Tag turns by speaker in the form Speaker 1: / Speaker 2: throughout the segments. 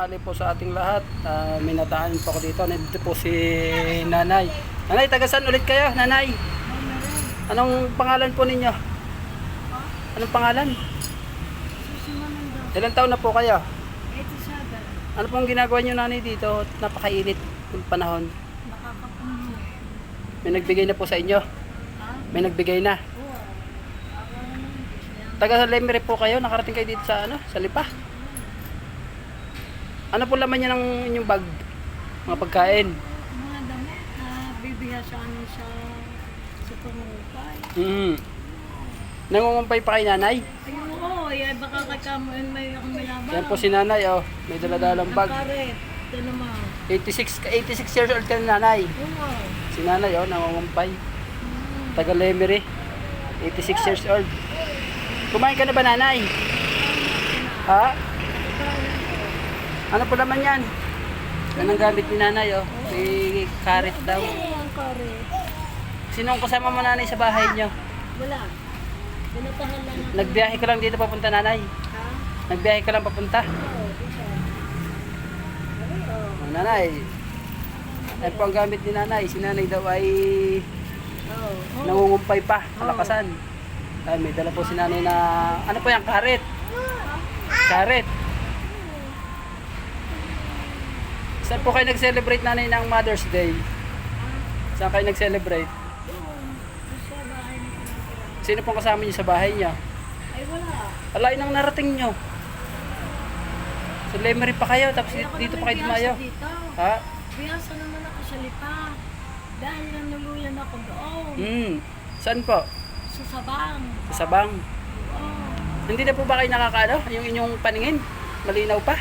Speaker 1: tanghali po sa ating lahat. Ah, may nadaan po ako dito. Nandito po si Nanay. Nanay, taga saan ulit kayo? Nanay? Anong pangalan po ninyo? Anong pangalan? Ilang taon na po kayo? Ano pong ginagawa niyo nanay dito? Napakainit yung panahon. May nagbigay na po sa inyo. May nagbigay na. Taga Lemire po kayo, nakarating kayo dito sa ano, sa Lipa. Ano po laman niya ng inyong bag? Mga pagkain.
Speaker 2: Mga damit na bibiya sa sa pamungkay.
Speaker 1: Mm. Nangungumpay pa kay nanay.
Speaker 2: Ay, oo, ay baka kakamuin may akong minabang.
Speaker 1: Yan po si nanay, oh. May daladalang bag.
Speaker 2: Karet, ito naman.
Speaker 1: 86, 86 years old ka na nanay.
Speaker 2: Oo.
Speaker 1: Si nanay, oh, nangungumpay. Taga Lemire. 86 years old. Kumain ka na ba nanay? Ha? Ano po naman yan? Yan ang gamit ni nanay, oh. May karet daw.
Speaker 2: Ang karet.
Speaker 1: Sino ang kasama mo nanay sa bahay niyo?
Speaker 2: Wala. Pinatahan lang ako.
Speaker 1: Nagbiyahe ka lang dito papunta nanay.
Speaker 2: Ha?
Speaker 1: Nagbiyahe ka lang papunta.
Speaker 2: Oo, isa. Ay, oo.
Speaker 1: Oh, nanay. Ay po ang gamit ni nanay. Si nanay daw ay
Speaker 2: Oo.
Speaker 1: Nangungumpay pa. Kalakasan. Ay, may dala po si nanay na... Ano po yan? Karet. Karet. Saan po kayo nag-celebrate nanay ng Mother's Day? Saan kayo nag-celebrate? Sino pong kasama niyo sa bahay niya?
Speaker 2: Ay, wala.
Speaker 1: Alay nang narating niyo. Sa Lemery pa kayo, tapos
Speaker 2: Ay,
Speaker 1: dito pa kayo dumayo. Ha?
Speaker 2: Biyasa naman ako sa lipa. Dahil nanuluyan ako doon.
Speaker 1: Hmm. Saan po?
Speaker 2: Sa sabang.
Speaker 1: Sa Sabang.
Speaker 2: Oo.
Speaker 1: Hindi na po ba kayo nakakaano? Yung inyong paningin? Malinaw pa?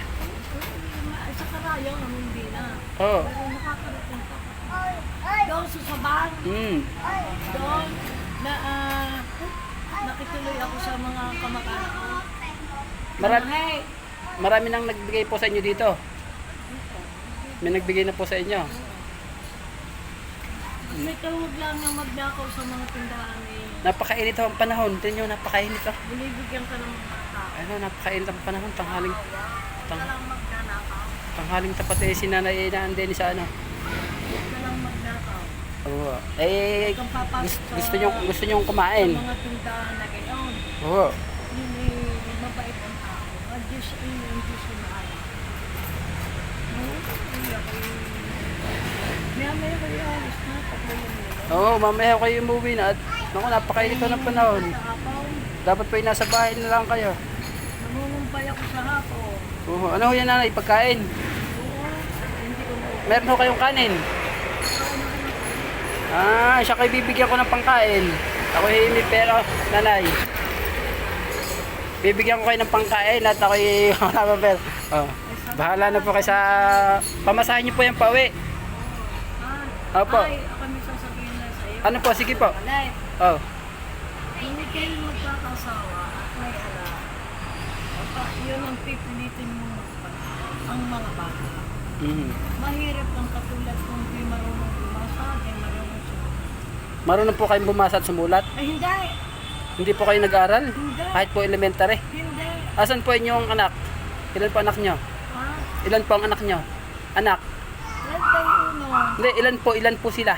Speaker 2: Sa karayong, hindi na.
Speaker 1: Oo.
Speaker 2: Pero nakakarating pa. Doon sa sabang.
Speaker 1: Hmm.
Speaker 2: Doon, na, ah, nakituloy ako sa mga kamag-anak ko.
Speaker 1: Marami, marami nang nagbigay po sa inyo dito. May nagbigay na po sa inyo.
Speaker 2: may tawag lang na magnakaw sa mga tindahan eh.
Speaker 1: Napakainit ho ang panahon. Tingnan nyo, napakainit ho.
Speaker 2: Binibigyan ka ng mga tao.
Speaker 1: Ano, napakainit ang panahon. Tanghaling, tang, tanghaling tapat eh si nanay eh, naandin sa ano. Oo. Eh, gusto, gusto nyo, gusto nyo kumain.
Speaker 2: Sa mga tindahan na gayon.
Speaker 1: Oo.
Speaker 2: Hindi mabait ang tao. Ang Diyos ay yung Diyos yung maaari. Oo, hindi ako yung... Maya maya kayo alis na.
Speaker 1: Oo, mamaya kayo umuwi na. At, naku, napakainit ng panahon. Dapat pa nasa bahay na lang kayo.
Speaker 2: Nangungumpay ako sa hapon.
Speaker 1: Oo. Ano ho yan nanay? Pagkain?
Speaker 2: Oo, hindi ko mo.
Speaker 1: Meron ho kayong kanin? Ah, siya kayo bibigyan ko ng pangkain. Ako hindi pero nanay. Bibigyan ko kayo ng pangkain at ako wala pa pero. Oh. Bahala na po kayo sa pamasahin niyo po yung pauwi.
Speaker 2: Ah,
Speaker 1: Opo.
Speaker 2: Ay, kami sasabihin na sa iyo.
Speaker 1: Ano po? Sige po.
Speaker 2: Alay,
Speaker 1: Oh.
Speaker 2: hindi kayo magkakasawa at may ala. Papa, yun ang pipilitin mo ang mga bata.
Speaker 1: Mhm.
Speaker 2: Mahirap ang katulad kung di marunong bumasa, di marunong sumunod.
Speaker 1: Marunong po kayong bumasa at sumulat?
Speaker 2: Ay, hindi!
Speaker 1: Hindi po kayo nag-aaral?
Speaker 2: Hindi!
Speaker 1: Kahit po elementary?
Speaker 2: Hindi!
Speaker 1: Asan po inyong anak? Ilan po anak nyo?
Speaker 2: Ha?
Speaker 1: Ilan po ang anak nyo? Anak?
Speaker 2: Yan tayo uno.
Speaker 1: Hindi, ilan po? Ilan po sila?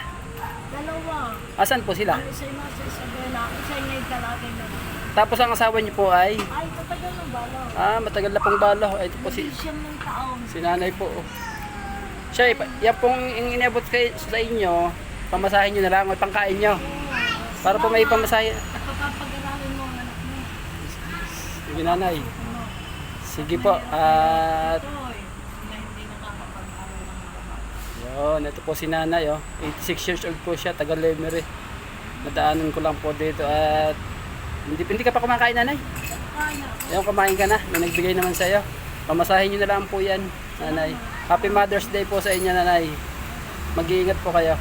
Speaker 2: Dalawa.
Speaker 1: Asan po sila?
Speaker 2: Ang isa yung nasa Isabela, isa yung may kalaki na.
Speaker 1: Tapos ang asawa niyo po ay
Speaker 2: Ay, katagal ng balo.
Speaker 1: Ah, matagal na pong balo. Ito po si
Speaker 2: Siyam ng taon.
Speaker 1: si nanay po. oh. Siya, yan pong inabot kay, sa inyo, pamasahin nyo na lang, o pangkain nyo. Para po may pamasahin.
Speaker 2: Napapapag-aralin mo ang anak mo.
Speaker 1: Sige nanay.
Speaker 2: Ano?
Speaker 1: Sige po. At
Speaker 2: eh,
Speaker 1: yun, ito po si nanay. Oh. 86 years old po siya, taga Lemery. Nadaanan ko lang po dito at hindi, hindi ka pa kumakain nanay. Ayun, kumain ka na. May nagbigay naman sa'yo. Pamasahin nyo na lang po yan, nanay. Happy Mother's Day po sa inyo, nanay. Mag-iingat po kayo.